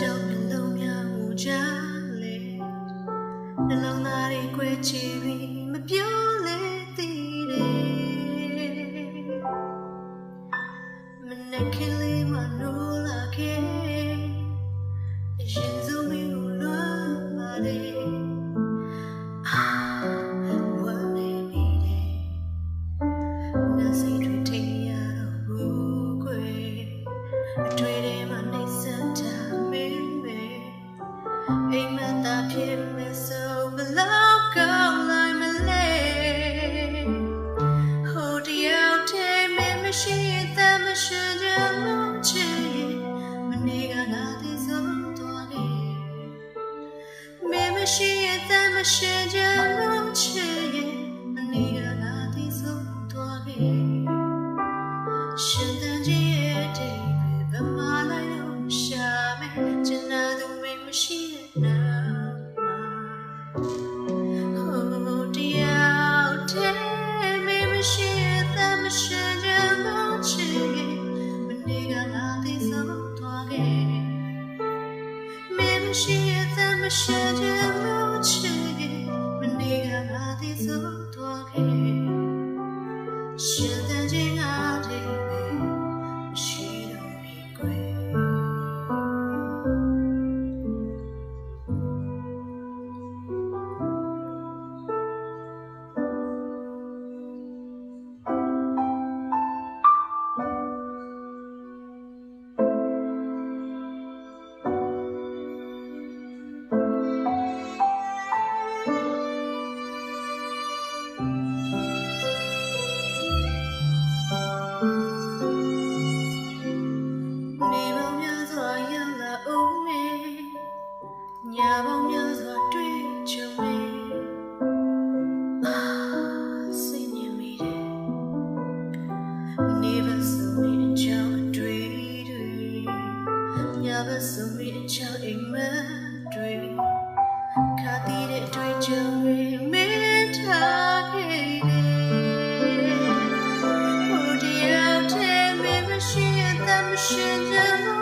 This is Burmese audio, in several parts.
ကြောင့်နှလုံးများမူကြလေနှလုံးသားတွေ꿰ချီပြီးမပြောလေသေးတယ်မနေ့ကလေးမနိုးလာခဲ့ရင်စုံမီကိုလွမ်းပါတယ် 时间如血液，你的大地走多里。圣诞节的夜，白马来又下面，只那都没有些那。哦，第二天没有些，咱们时间如血液，你的大地走多里。没有些，咱们时间如血。 ညပေါင်းများစွာတွေ့ကြုံနေအာစိတ်ညစ်မိတယ် Never so me a child a dream ညဘက် so me a child in my dream ခါတည်တဲ့အတွေ့အကြုံတွေမင်းထားခဲ့တယ် Oh dear tell me machine that machine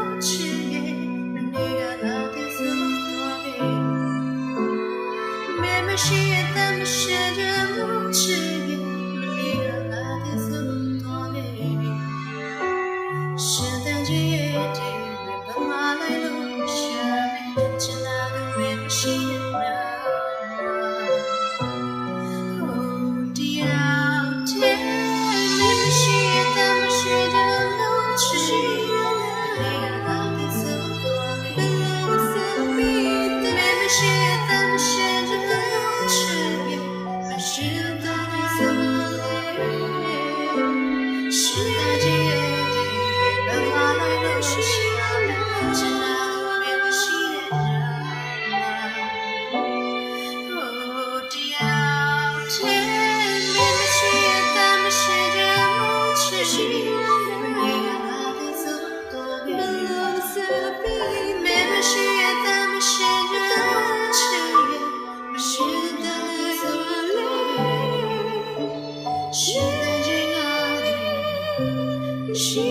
是曾经约定。